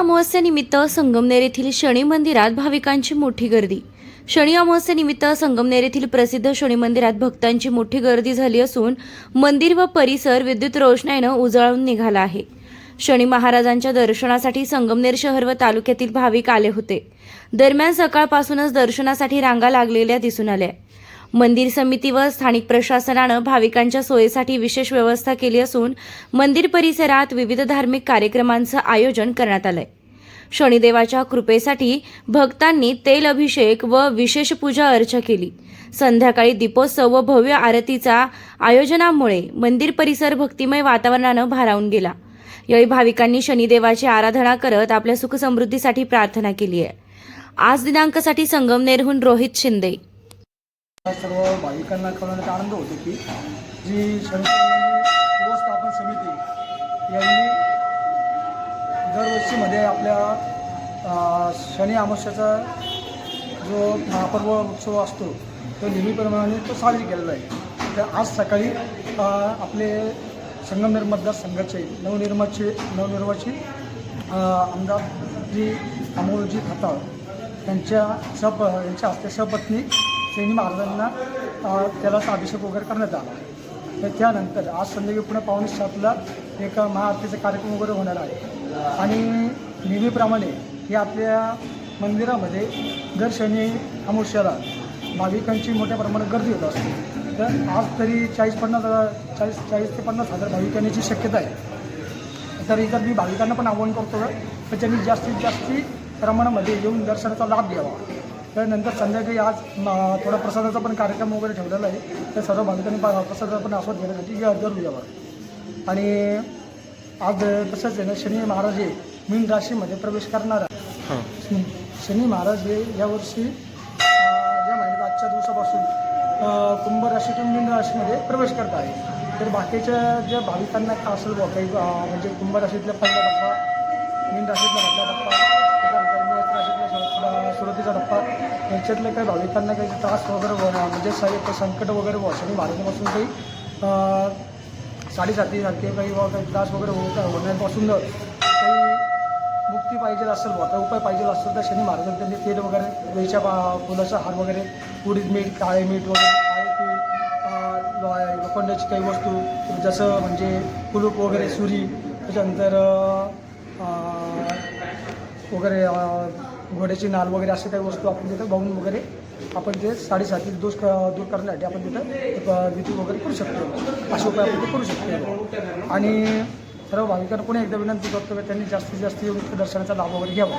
अमावस्येनिमित्त संगमनेर येथील शनी मंदिरात भाविकांची मोठी गर्दी. शनी अमावस्येनिमित्त संगमनेर येथील प्रसिद्ध शनी मंदिरात भक्तांची मोठी गर्दी झाली असून मंदिर व परिसर विद्युत रोषणाईनं उजळून निघाला आहे. शनी महाराजांच्या दर्शनासाठी संगमनेर शहर व तालुक्यातील भाविक आले होते. दरम्यान सकाळपासूनच दर्शनासाठी रांगा लागलेल्या दिसून आल्या. मंदिर समिती व स्थानिक प्रशासनानं भाविकांच्या सोयीसाठी विशेष व्यवस्था केली असून मंदिर परिसरात विविध धार्मिक कार्यक्रमांचं आयोजन करण्यात आलंय. शनिदेवाच्या कृपेसाठी भक्तांनी तेल अभिषेक व विशेष पूजा अर्चा केली. संध्याकाळी दीपोत्सव व भव्य आरतीचा आयोजनामुळे मंदिर परिसर भक्तिमय वातावरणानं भारावून गेला. यावेळी भाविकांनी शनिदेवाची आराधना करत आपल्या सुखसमृद्धीसाठी प्रार्थना केली आहे. आज दिनांकासाठी संगमनेरहून रोहित शिंदे. सर्व भाविकांना कळवण्यात आनंद होतो की जी शंकर व्यवस्थापन समिती यांनी दरवर्षीमध्ये आपल्या शनी अमावस्याचा जो महापर्व उत्सव असतो तो नेहमीप्रमाणे तो साजरी केलेला आहे. तर आज सकाळी आपले आपले संगमनेर मतदारसंघाचे नवनिर्माचे नवनिर्वाची आमदार जी अमोलजी खताळ त्यांच्या सप यांच्या हस्ते सपत्नी श्रेणी महाराजांना त्याला अभिषेक वगैरे करण्यात आला. तर त्यानंतर आज संध्याकाळी पुन्हा पावणे सातला एक महाआरतीचा कार्यक्रम वगैरे होणार आहे. आणि नेहमीप्रमाणे हे आपल्या मंदिरामध्ये दर शनी अमावस्याला भाविकांची मोठ्या प्रमाणात गर्दी होत असते. तर आज तरी चाळीस पन्नास हजार चाळीस चाळीस ते पन्नास हजार भाविक येण्याची शक्यता आहे. तर इतर मी भाविकांना पण आवाहन करतो तर त्यांनी जास्तीत जास्ती प्रमाणामध्ये येऊन दर्शनाचा लाभ घ्यावा. त्यानंतर संध्याकाळी आज थोडा प्रसादाचा पण कार्यक्रम वगैरे ठेवलेला आहे. तर सर्व भाविकांनी प- प्रसादाचा पण आस्वाद घेण्यासाठी या- जरूर यावा आणि आज तसंच आहे ना शनी महाराज हे मीन राशीमध्ये प्रवेश करणार आहे शनी- महाराज हे यावर्षी या महिन्यात आजच्या दिवसापासून कुंभ राशीतून मीन राशीमध्ये प्रवेश करत आहे. तर बाकीच्या ज्या भाविकांना का असेल बुवा काही म्हणजे कुंभ राशीतला पहिला टप्पा मीन राशीतला पहिला टप्पा सुरुवातीचा टप्पा याच्यातले काही भाविकांना काही त्रास वगैरे होणार म्हणजे साहेब संकट वगैरे बुवा भारतापासून काही अं, साडेसातीसारखे काही काही त्रास वगैरे होत होण्यापासून काही मुक्ती पाहिजे असेल बुवा काही उपाय पाहिजे असेल तर शनी महाराजांनी त्यांनी तेल वगैरे वेळच्या फुलाचा हार वगैरे उडीद मीठ काळे मीठ वगैरे लोखंडाची काही वस्तू जसं म्हणजे कुलूप वगैरे सुरी त्याच्यानंतर वगैरे घोड्याची नाल वगैरे असे काही वस्तू आपण तिथं बाहून वगैरे आपण ते साडेसाती दोष दूर करण्यासाठी आपण तिथं विधी वगैरे करू शकतो. असे उपाय आपण ते करू शकतो. आणि सर्व भाविकांना पुन्हा एकदा विनंती करतो की त्यांनी जास्तीत जास्त दर्शनाचा लाभ वगैरे घ्यावा.